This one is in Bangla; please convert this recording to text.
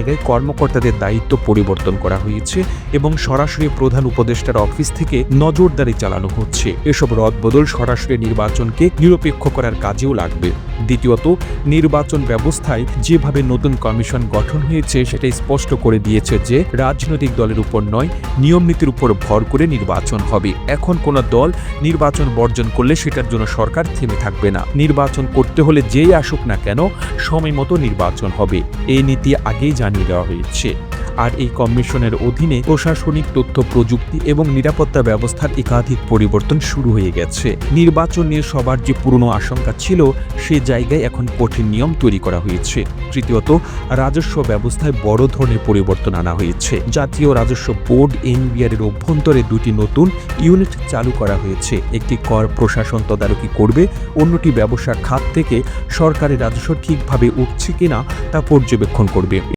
জায়গায় কর্মকর্তাদের দায়িত্ব পরিবর্তন করা হয়েছে এবং সরাসরি প্রধান উপদেষ্টার অফিস থেকে নজরদারি চালানো হচ্ছে। এসব রদবদল সরাসরি নির্বাচনকে নিরপেক্ষ করার কাজেও লাগবে। দ্বিতীয়ত, নির্বাচন ব্যবস্থায় যেভাবে নতুন কমিশন গঠন হয়েছে সেটা স্পষ্ট করে দিয়েছে যে রাজনৈতিক দলের উপর নয়, নিয়ম নীতির উপর ভর করে নির্বাচন হবে। এখন কোনো দল নির্বাচন বর্জন করলে সেটার জন্য সরকার থেমে থাকবে না। নির্বাচন করতে হলে যেই আসুক না কেন, সময় মতো নির্বাচন হবে। এই নীতি আগেই জানিয়ে দেওয়া হয়েছে। আর এই কমিশনের অধীনে প্রশাসনিক তথ্য, প্রযুক্তি এবং নিরাপত্তা ব্যবস্থার একাধিক পরিবর্তন শুরু হয়ে গেছে। নির্বাচন নিয়ে সবার যে পুরনো আশঙ্কা ছিল, সে জায়গায় এখন কঠিন নিয়ম তৈরি করা হয়েছে। তৃতীয়ত, রাজস্ব ব্যবস্থায় বড় ধরনের পরিবর্তন আনা হয়েছে। জাতীয় রাজস্ব বোর্ড এনবিআর এর অভ্যন্তরে দুটি নতুন ইউনিট চালু করা হয়েছে। একটি কর প্রশাসন তদারকি করবে, অন্যটি ব্যবসা খাত থেকে সরকারের রাজস্ব ঠিকভাবে উঠছে কিনা তা পর্যবেক্ষণ করবে।